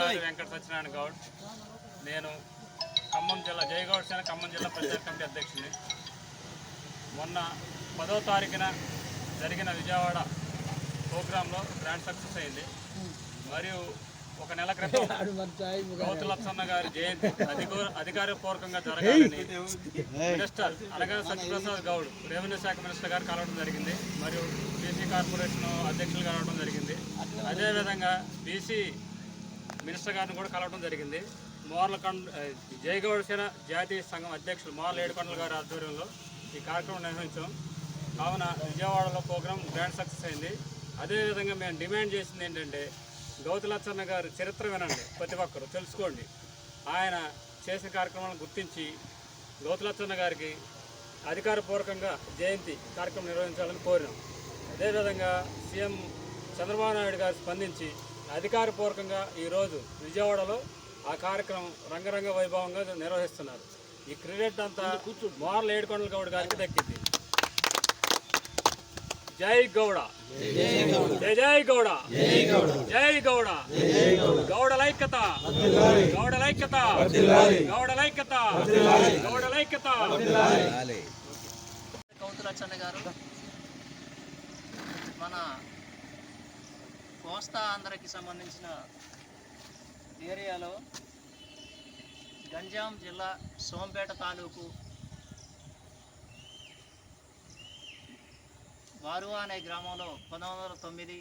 మల్లారి వెంకట సత్యనారాయణ గౌడ్. నేను ఖమ్మం జిల్లా జయగౌడ్ సేన ఖమ్మం జిల్లా ప్రచార కమిటీ అధ్యక్షుడిని. మొన్న పదో తారీఖున జరిగిన విజయవాడ ప్రోగ్రాంలో గ్రాండ్ సక్సెస్ అయింది. మరియు ఒక నెల క్రితం గౌతు లక్ష్మణ గారి జయంతి అధికార అధికారపూర్వకంగా జరగాలని మినిస్టర్ అనగా సత్యప్రసాద్ గౌడ్ రెవెన్యూ శాఖ మినిస్టర్ గారు కలవడం జరిగింది. మరియు బీసీ కార్పొరేషన్ అధ్యక్షులు కలవడం జరిగింది. అదేవిధంగా బీసీ మినిస్టర్ గారిని కూడా కలవడం జరిగింది. మోర్లకొండ జయగౌడ సేన జాతీయ సంఘం అధ్యక్షులు మోర్ల ఏడుకొండల గారి ఆధ్వర్యంలో ఈ కార్యక్రమం నిర్వహించాం. కావున విజయవాడలో ప్రోగ్రాం గ్రాండ్ సక్సెస్ అయింది. అదేవిధంగా మేము డిమాండ్ చేసింది ఏంటంటే గౌతు లచ్చన్న గారి చరిత్ర వినండి ప్రతి ఒక్కరు తెలుసుకోండి. ఆయన చేసిన కార్యక్రమాలను గుర్తించి గౌతు లచ్చన్న గారికి అధికారపూర్వకంగా జయంతి కార్యక్రమం నిర్వహించాలని కోరినాం. అదేవిధంగా సీఎం చంద్రబాబు నాయుడు గారు స్పందించి అధికారపూర్వకంగా ఈరోజు విజయవాడలో ఆ కార్యక్రమం రంగరంగ వైభవంగా నిర్వహిస్తున్నారు. ఈ క్రెడిట్ అంతా మోర్ల ఏడుకొండల గౌడ్ గారికి దక్కింది. జై గౌడ. జై జై గౌడ. జై గౌడ. గౌడ లైక్యత. గౌడ లైక్యత. గౌడ లైక్యత. గౌడ లైక్యత. కౌతులచ్చన్న గారు మన కోస్తా ఆంధ్రకి సంబంధించిన ఏరియాలో గంజాం జిల్లా సోంపేట తాలూకు వారువా అనే గ్రామంలో పంతొమ్మిది వందల తొమ్మిది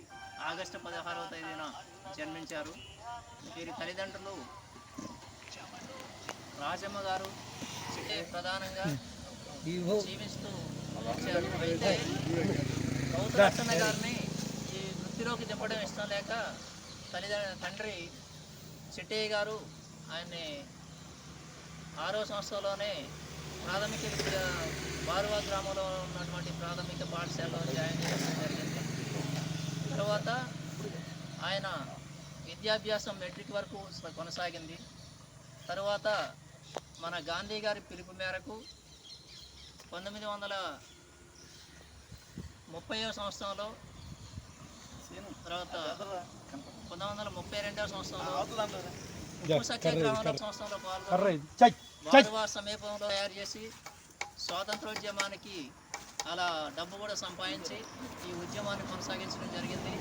ఆగస్టు పదహారవ తేదీన జన్మించారు. వీరి తల్లిదండ్రులు రాజమ్మ గారు ప్రధానంగా జీవిస్తూ వచ్చారు. అయితే గౌతలక్షణ గారిని వృత్తిలోకి దింపడం ఇష్టం లేక తల్లిదండ్రుల తండ్రి చెట్టయ్య గారు ఆయన్ని ఆరో సంవత్సరంలోనే ప్రాథమిక విద్య బారువా గ్రామంలో ఉన్నటువంటి ప్రాథమిక పాఠశాలలో జాయిన్ చేయడం జరిగింది. తర్వాత ఆయన విద్యాభ్యాసం మెట్రిక్ వరకు కొనసాగింది. తర్వాత మన గాంధీ గారి పిలుపు మేరకు పంతొమ్మిది వందల ముప్పై సంవత్సరంలో తర్వాత పంతొమ్మిది వందల ముప్పై రెండవ సంవత్సరంలో సత్యాగ్రహంలో సంవత్సరంలో పాల్గొని సమీపంలో తయారు చేసి స్వాతంత్రోద్యమానికి అలా డబ్బు కూడా సంపాదించి ఈ ఉద్యమాన్ని కొనసాగించడం జరిగింది.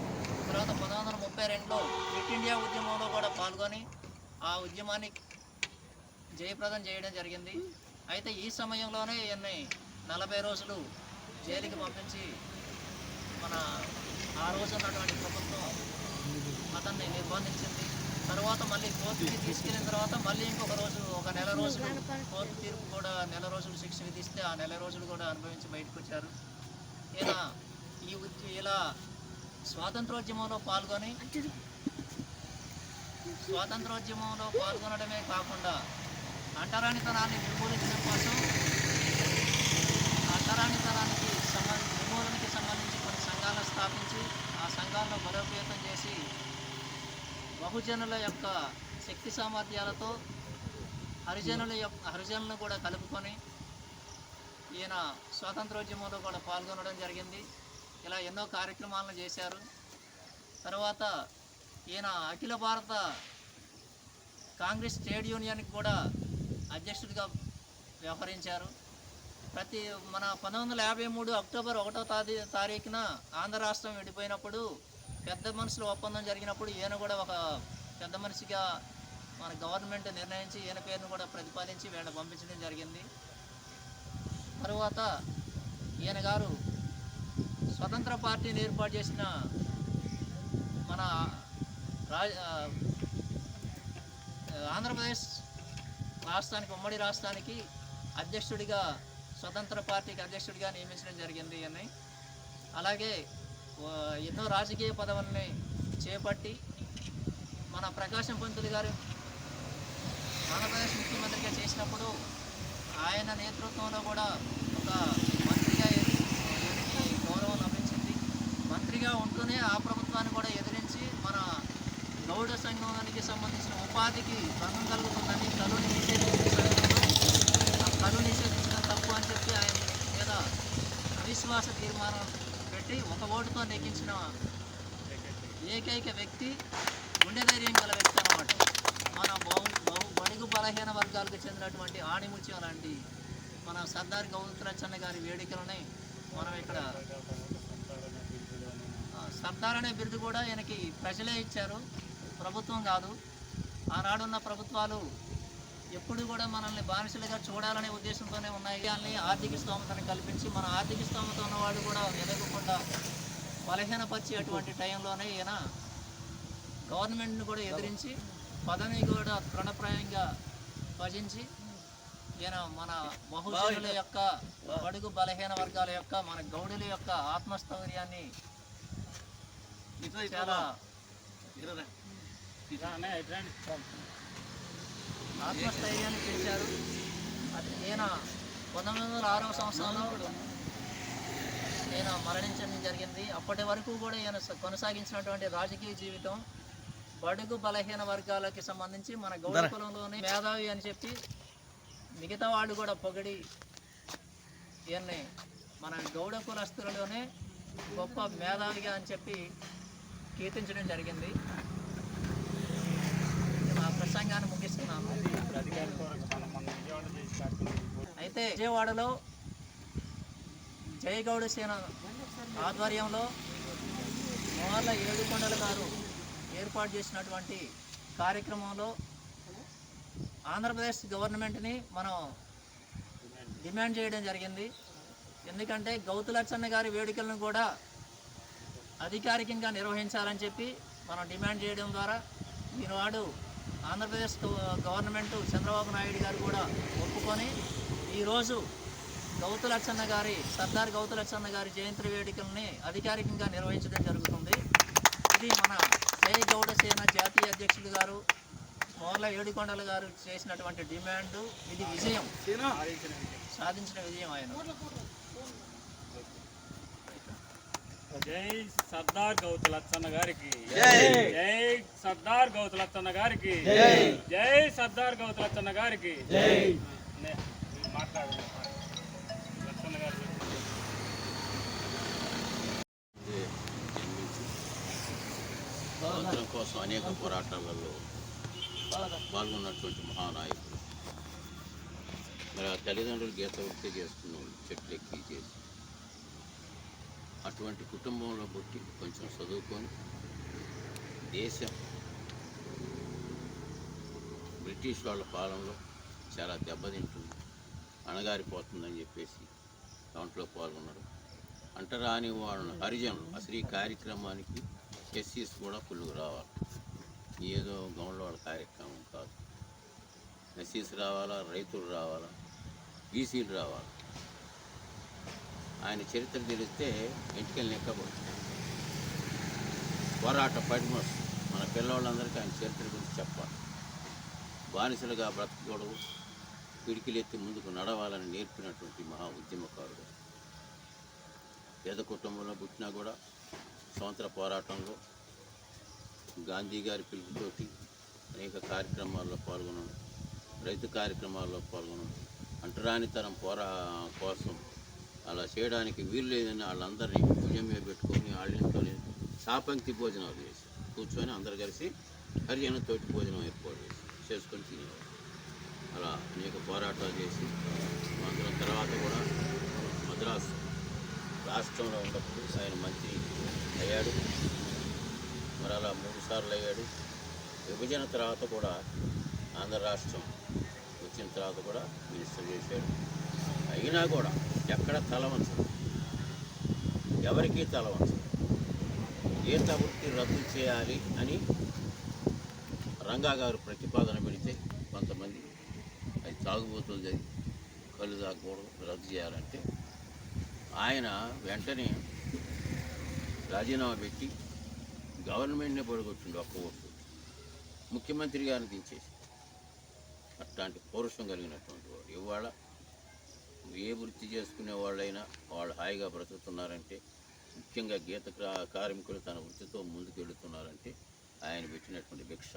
తర్వాత పంతొమ్మిది వందల ముప్పై రెండులో క్విట్ ఇండియా ఉద్యమంలో కూడా పాల్గొని ఆ ఉద్యమాన్ని జయప్రదం చేయడం జరిగింది. అయితే ఈ సమయంలోనే ఈయన్ని నలభై రోజులు జైలుకి పంపించి మన ఆ రోజు ఉన్నటువంటి ప్రభుత్వం అతన్ని నిర్బంధించింది. తర్వాత మళ్ళీ కోర్టుకి తీసుకెళ్ళిన తర్వాత మళ్ళీ ఇంకొక రోజు ఒక నెల రోజులు కోర్టు తీర్పు. కూడా నెల రోజులు శిక్ష విధిస్తే ఆ నెల రోజులు కూడా అనుభవించి బయటకు వచ్చారు ఈయన ఈ ఉద్య ఇలా స్వాతంత్రోద్యమంలో పాల్గొని స్వాతంత్రోద్యమంలో పాల్గొనడమే కాకుండా అంటరానితనాన్ని నిర్మూలించడం కోసం అంటరానితనానికి సంబంధ నిర్మూలనకి సంబంధించి స్థాపించి ఆ సంఘాలను బలోపేతం చేసి బహుజనుల యొక్క శక్తి సామర్థ్యాలతో హరిజనుల యొక్క హరిజనులను కూడా కలుపుకొని ఈయన స్వాతంత్రోద్యమంలో కూడా పాల్గొనడం జరిగింది. ఇలా ఎన్నో కార్యక్రమాలను చేశారు. తర్వాత ఈయన అఖిల భారత కాంగ్రెస్ ట్రేడ్ యూనియన్కి కూడా అధ్యక్షుడిగా వ్యవహరించారు. ప్రతి మన పంతొమ్మిది యాభై మూడు అక్టోబర్ ఒకటో తారీ తారీఖున ఆంధ్ర రాష్ట్రం విడిపోయినప్పుడు పెద్ద మనుషుల ఒప్పందం జరిగినప్పుడు ఈయన కూడా ఒక పెద్ద మనిషిగా మన గవర్నమెంట్ నిర్ణయించి ఈయన పేరును కూడా ప్రతిపాదించి వీళ్ళని పంపించడం జరిగింది. తరువాత ఈయన గారు స్వతంత్ర పార్టీని ఏర్పాటు చేసిన మన రాజ ఆంధ్రప్రదేశ్ రాష్ట్రానికి ఉమ్మడి రాష్ట్రానికి అధ్యక్షుడిగా స్వతంత్ర పార్టీకి అధ్యక్షుడిగా నియమించడం జరిగింది అని. అలాగే ఎన్నో రాజకీయ పదవుల్ని చేపట్టి మన ప్రకాశం పంతులు గారు ఆంధ్రప్రదేశ్ ముఖ్యమంత్రిగా చేసినప్పుడు ఆయన నేతృత్వంలో కూడా ఒక మంత్రిగా ఈయనకి గౌరవం లభించింది. మంత్రిగా ఉంటూనే ఆ ప్రభుత్వాన్ని కూడా ఎదిరించి మన గౌడ సంఘానికి సంబంధించిన ఉపాధికి భంగం కలుగుతుందని కలుని నిషేధించిన ఆ కలు నిషేధించడం చెప్పి ఆయన మీద అవిశ్వాస తీర్మానం పెట్టి ఒక ఓటుతో నెగ్గించిన ఏకైక వ్యక్తి గుండె ధైర్యం గల వ్యక్తి అన్నమాట. బలహీన వర్గాలకు చెందినటువంటి ఆణిముత్యం లాంటి మన సర్దార్ గౌరవరచన్న గారి వేడుకలని మనం ఇక్కడ సర్దార్ అనే బిరుదు కూడా ఈయనకి ప్రజలే ఇచ్చారు. ప్రభుత్వం కాదు. ఆనాడున్న ప్రభుత్వాలు ఎప్పుడు కూడా మనల్ని బానిసలుగా చూడాలనే ఉద్దేశంతోనే ఉన్నాయి. కానీ ఆర్థిక స్తోమతను కల్పించి మన ఆర్థిక స్తోమత ఉన్నవాడు కూడా ఎదగకుండా బలహీనపరిచేటువంటి టైంలోనే ఈయన గవర్నమెంట్ను కూడా ఎదిరించి పదవిని కూడా తృణప్రాయంగా భజించి ఈయన మన బహుజనుల యొక్క బడుగు బలహీన వర్గాల యొక్క మన గౌడుల యొక్క ఆత్మస్థైర్యాన్ని చాలా ఆత్మస్థైర్యాన్ని పెంచారు. అది ఈయన పంతొమ్మిది వందల ఆరవ సంవత్సరంలో ఈయన మరణించడం జరిగింది. అప్పటి వరకు కూడా ఈయన కొనసాగించినటువంటి రాజకీయ జీవితం బడుగు బలహీన వర్గాలకి సంబంధించి మన గౌడ కులంలోనే మేధావి అని చెప్పి మిగతా వాళ్ళు కూడా పొగిడి ఈయన్ని మన గౌడ కులస్తులలోనే గొప్ప మేధావిగా అని చెప్పి కీర్తించడం జరిగింది నా ప్రసంగాన్ని ముగిస్తున్నాను ఇప్పుడు అధికారి కొరకు మనం మన విజయవాడ చేసి కార్యక్రమం అయితే విజయవాడలో జయగౌడ సేన ఆధ్వర్యంలో మోర్ల ఏడుకొండల గారు ఏర్పాటు చేసినటువంటి కార్యక్రమంలో ఆంధ్రప్రదేశ్ గవర్నమెంట్ని మనం డిమాండ్ చేయడం జరిగింది. ఎందుకంటే గౌతులచ్చన్న గారి వేడుకలను కూడా అధికారికంగా నిర్వహించాలని చెప్పి మనం డిమాండ్ చేయడం ద్వారా ఈనాడు ఆంధ్రప్రదేశ్ గవ- గవర్నమెంట్ చంద్రబాబు నాయుడు గారు కూడా ఒప్పుకొని ఈరోజు గౌతులచ్చన్న గారి సర్దార్ గౌతులచ్చన్న గారి జయంతి వేడుకల్ని అధికారికంగా నిర్వహించడం జరుగుతుంది. ఇది మన జై గౌడ సేన జాతీయ అధ్యక్షులు గారు మోర్ల ఏడుకొండల గారు చేసినటువంటి డిమాండ్. ఇది విజయం. సాధించిన విజయం ఆయన. జై సర్దార్ గౌతులచ్చన్న గారికి. జై. సర్దార్ గౌతులచ్చన్న గారికి. జై. సర్దార్ గౌతులచ్చన్న గారికి. లచ్చన్న గారు స్వాతంత్రం కోసం అనేక పోరాటాలలో పాల్గొన్నటువంటి మహానాయకుడు మరి ఆ తల్లిదండ్రులు గీత వృత్తి చేసుకున్న వాళ్ళు చెట్లు ఎక్కి చేసి అటువంటి కుటుంబంలో పుట్టి కొంచెం చదువుకొని దేశం బ్రిటిష్ వాళ్ళ పాలనలో చాలా దెబ్బతింటుంది. అణగారిపోతుందని చెప్పేసి దాంట్లో పాల్గొన్నారు. అంటరాని వాళ్ళ హరిజనులు అసలు ఈ కార్యక్రమానికి ఎస్సీస్ కూడా పులుగు రావాలి. ఏదో గౌండ్ల వాళ్ళ కార్యక్రమం కాదు. ఎస్సీస్ రావాలా? రైతులు రావాలా? బీసీలు రావాలా? ఆయన చరిత్ర తెలిస్తే ఇంటికెళ్ళి నెక్కబడుతుంది పోరాట పడిమోస్. మన పిల్లవాళ్ళందరికీ ఆయన చరిత్ర గురించి చెప్పాలి. బానిసలుగా బ్రతకూడదు పిడికిలెత్తి ముందుకు నడవాలని నేర్పినటువంటి మహా ఉద్యమకారుడు. పేద కుటుంబంలో పుట్టినా కూడా స్వాతంత్ర పోరాటంలో గాంధీ గారి పిలుపుతోటి అనేక కార్యక్రమాల్లో పాల్గొనడం రైతు కార్యక్రమాల్లో పాల్గొనడం అంటరానితనం పోరా కోసం అలా చేయడానికి వీలు లేదని వాళ్ళందరినీ భుజం మీద పెట్టుకొని వాళ్ళని సాపంక్తి భోజనాలు చేసి కూర్చొని అందరు కలిసి హరిజనతోటి భోజనం ఏర్పాటు చేసి చేసుకొని తినేవారు. అలా అనేక పోరాటాలు చేసి అందులో తర్వాత కూడా మద్రాసు రాష్ట్రంలో ఉన్నప్పుడు ఆయన మంత్రి అయ్యాడు. మరి అలా మూడు సార్లు అయ్యాడు. విభజన తర్వాత కూడా ఆంధ్ర రాష్ట్రం వచ్చిన తర్వాత కూడా మినిస్టర్ చేశాడు. అయినా కూడా ఎక్కడ తల వంచదు ఎవరికీ తల వంచదు గీత వృత్తి రద్దు చేయాలి అని రంగా గారు ప్రతిపాదన పెడితే కొంతమంది అది తాగుబోతుంది అది కళ్ళు తాగకూడదు రద్దు చేయాలంటే ఆయన వెంటనే రాజీనామా పెట్టి గవర్నమెంట్నే పడగొట్టిండు ఒక్క ఓట్లు ముఖ్యమంత్రి గారిని దించేసి. అట్లాంటి పౌరుషం కలిగినటువంటి వాడు. ఇవాళ ఏ వృత్తి చేసుకునే వాళ్ళైనా వాళ్ళు హాయిగా బ్రతుకుతున్నారంటే ముఖ్యంగా గీత కార్మికులు తన వృత్తితో ముందుకు వెళుతున్నారంటే ఆయన పెట్టినటువంటి భిక్ష.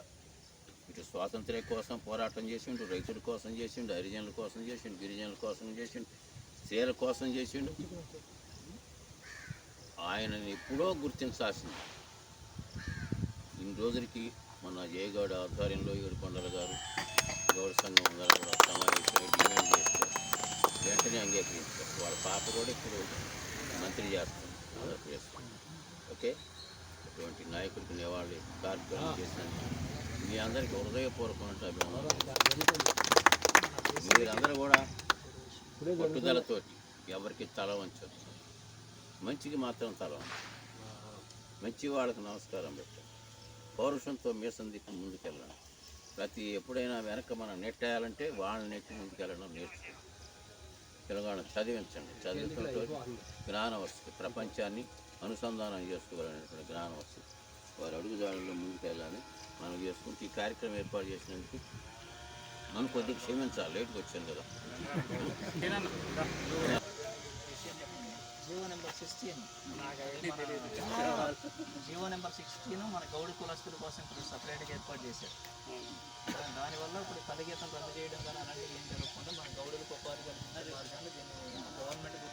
ఇటు స్వాతంత్ర్యం కోసం పోరాటం చేసిండు రైతుల కోసం చేసిండు హరిజనుల కోసం చేసిండు గిరిజనుల కోసం చేసిండు స్త్రీల కోసం చేసిండు. ఆయనని ఎప్పుడో గుర్తించాల్సింది. ఇన్ని రోజులకి మన జయగౌడ ఆధ్వర్యంలో ఏడుకొండల గారు గౌడ సంఘం గారు కూడా సమావేశమై డిమాండ్ వెంటనే అంగీకరించారు. వాళ్ళ పాప కూడా ఇప్పుడు మంత్రి ఆంధ్రప్రదేశ్ ఓకే? అటువంటి నాయకుడికి నివాళి కార్యక్రమం చేసినందుకు మీ అందరికీ హృదయపూర్వకమైన అభినందనలు. మీరందరూ కూడా పట్టుదలతోటి ఎవరికి తల వంచరు మంచికి మాత్రం తల మంచి వాళ్ళకి నమస్కారం పెట్టండి. పౌరుషంతో మీసం దిక్కు ముందుకెళ్ళండి. ప్రతి ఎప్పుడైనా వెనక మనం నెట్టేయాలంటే వాళ్ళని నెట్టి ముందుకెళ్ళడం నేర్చుకోండి. పిల్లగాళ్ళని చదివించండి. చదువుతుంటే జ్ఞానం వస్తుంది ప్రపంచాన్ని అనుసంధానం చేసుకోవాలనేటువంటి జ్ఞానం వస్తుంది వారి అడుగుజాడల్లో ముందుకెళ్ళాలని మనం చేసుకుంటూ ఈ కార్యక్రమం ఏర్పాటు చేసినందుకు నన్ను కొద్దిగా క్షమించాలి. లేట్కి వచ్చాను కదా. GO number sixteen. GO number sixteen మన గౌడి కులస్తుల కోసం ఇప్పుడు సపరేట్గా ఏర్పాటు చేశారు. దానివల్ల ఇప్పుడు కలిగీతం రద్దు చేయడం కానీ అలాంటివి ఏం జరగకుండా మన గౌడులకు ఉపాధి కల్పించాలి వారి కానీ దీన్ని గవర్నమెంట్ ఇది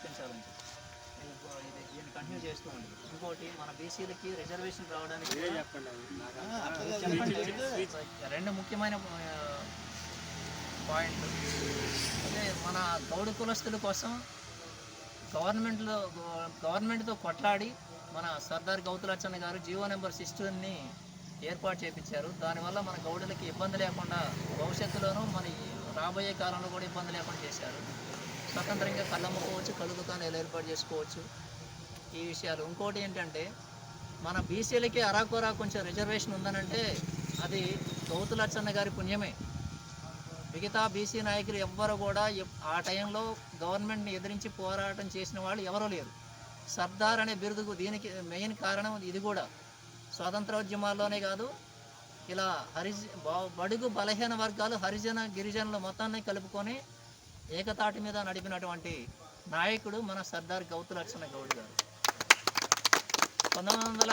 ఇది దీన్ని కంటిన్యూ చేస్తూ ఉంది. ఇంకోటి మన బీసీలకి రిజర్వేషన్ రావడానికి చెప్పండి. రెండు ముఖ్యమైన పాయింట్ అదే మన గౌడ కులస్తుల కోసం గవర్నమెంట్లో గవర్నమెంట్తో కొట్లాడి మన సర్దార్ గౌతులచ్చన్న గారు జీవో నెంబర్ సిక్స్టీన్ని ఏర్పాటు చేపించారు. దానివల్ల మన గౌడులకి ఇబ్బంది లేకుండా భవిష్యత్తులోనూ మన రాబోయే కాలంలో కూడా ఇబ్బంది లేకుండా చేశారు. స్వతంత్రంగా కళ్ళమ్ముకోవచ్చు కళ్ళు దుకాణాలు ఏర్పాటు చేసుకోవచ్చు. ఈ విషయాలు. ఇంకోటి ఏంటంటే మన బీసీలకి అరాకొరా కొంచెం రిజర్వేషన్ ఉందనంటే అది గౌతులచ్చన్న గారి పుణ్యమే. మిగతా బీసీ నాయకులు ఎవ్వరు కూడా ఆ టైంలో గవర్నమెంట్ని ఎదిరించి పోరాటం చేసిన వాళ్ళు ఎవరూ లేరు. సర్దార్ అనే బిరుదుకు దీనికి మెయిన్ కారణం ఇది కూడా. స్వాతంత్రోద్యమాల్లోనే కాదు ఇలా హరిజ బడుగు బలహీన వర్గాలు హరిజన గిరిజనులు మొత్తాన్ని కలుపుకొని ఏకతాటి మీద నడిపినటువంటి నాయకుడు మన సర్దార్ గౌతులక్షణ గౌడ్ గారు. పంతొమ్మిది వందల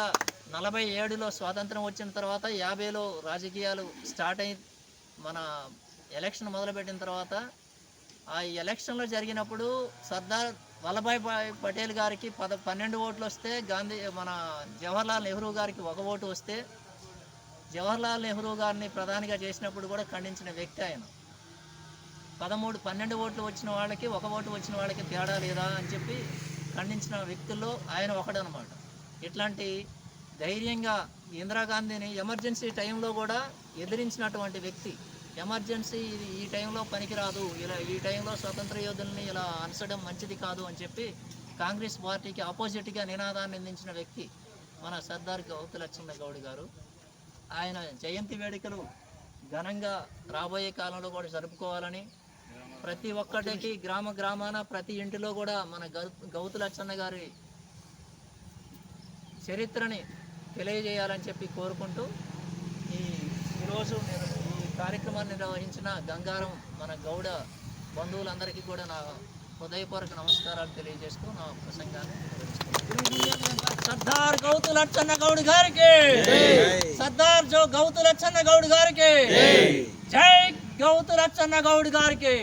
నలభై ఏడులో స్వాతంత్రం వచ్చిన తర్వాత యాభైలో రాజకీయాలు స్టార్ట్ అయి మన ఎలక్షన్ మొదలుపెట్టిన తర్వాత ఆ ఎలక్షన్లో జరిగినప్పుడు సర్దార్ వల్లభాయ్ పటేల్ గారికి పద పన్నెండు ఓట్లు వస్తే గాంధీ మన జవహర్లాల్ నెహ్రూ గారికి ఒక ఓటు వస్తే జవహర్లాల్ నెహ్రూ గారిని ప్రధానిగా చేసినప్పుడు కూడా ఖండించిన వ్యక్తి ఆయన. పదమూడు పన్నెండు ఓట్లు వచ్చిన వాళ్ళకి ఒక ఓటు వచ్చిన వాళ్ళకి తేడా లేదా అని చెప్పి ఖండించిన వ్యక్తుల్లో ఆయన ఒకడనమాట. ఇట్లాంటి ధైర్యంగా ఇందిరాగాంధీని ఎమర్జెన్సీ టైంలో కూడా ఎదిరించినటువంటి వ్యక్తి ఎమర్జెన్సీ ఇది ఈ టైంలో పనికిరాదు. ఇలా ఈ టైంలో స్వతంత్ర యోధుల్ని ఇలా అనసడం మంచిది కాదు అని చెప్పి కాంగ్రెస్ పార్టీకి ఆపోజిట్గా నినాదాన్ని అందించిన వ్యక్తి మన సర్దార్ గౌతులచ్చన్న గౌడ్ గారు. ఆయన జయంతి వేడుకలు ఘనంగా రాబోయే కాలంలో కూడా జరుపుకోవాలని ప్రతి ఒక్కటికి గ్రామ గ్రామాన ప్రతి ఇంటిలో కూడా మన గౌతు గౌతులచ్చన్న గారి చరిత్రని తెలియజేయాలని చెప్పి కోరుకుంటూ ఈ ఈరోజు నేను కార్యక్రమాన్ని నిర్వహించిన గంగారం మన గౌడ బంధువులందరికీ కూడా నా హృదయపూర్వక నమస్కారాలు తెలియజేస్తూ నా ప్రసంగాన్ని సర్దార్ గౌతులచ్చన్న గౌడ్ గారికి సర్దార్ జో గౌతులచ్చన్న గౌడ్ గారికి జై గౌతులచ్చన్న గౌడ్ గారికి.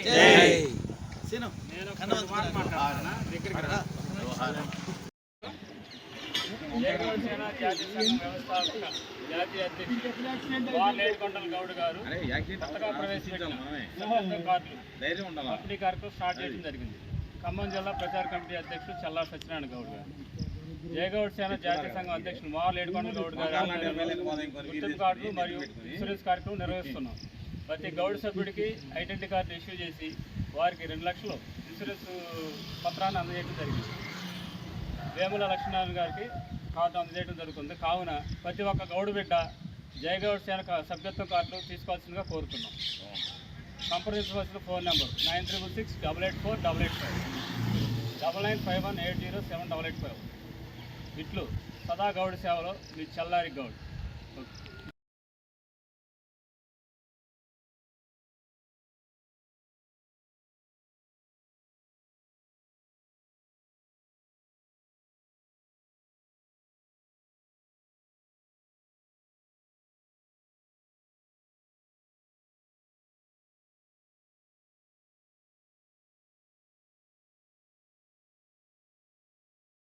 వ్యవస్థాపక జాతీయ గౌడ్ గారు కొత్తగా ప్రవేశపెట్టిన సభ్యత్వ కార్డులు పంపిణీ కార్యక్రమం స్టార్ట్ చేయడం జరిగింది. ఖమ్మం జిల్లా ప్రచార కమిటీ అధ్యక్షుడు చల్లా సత్యనారాయణ గౌడ్ గారు. జయగౌడ్ సేన జాతీయ సంఘం అధ్యక్షుడు మా ఏడుకొండల గౌడ్ గారు గుర్తింపు కార్డులు మరియు ఇన్సూరెన్స్ కార్యక్రమం నిర్వహిస్తున్నాం. ప్రతి గౌడ్ సభ్యుడికి ఐడెంటిటీ కార్డు ఇష్యూ చేసి వారికి రెండు లక్షలు ఇన్సూరెన్స్ పత్రాన్ని అందజేయడం జరిగింది. వేముల లక్ష్మీనారాయణ గారికి కార్డు అందజేయడం జరుగుతుంది. కావున ప్రతి ఒక్క గౌడు బిడ్డ జయగౌడ్ సేన సభ్యత్వం సభ్యత్వ కార్డులు తీసుకోవాల్సిందిగా కోరుతున్నాం. సంప్రదించవలసిన phone number nine triple six double eight four double eight five. Double nine five one eight zero seven double eight five. ఇట్లు సదా గౌడ్ సేవలో మీ చల్లారి గౌడ్. ఓకే.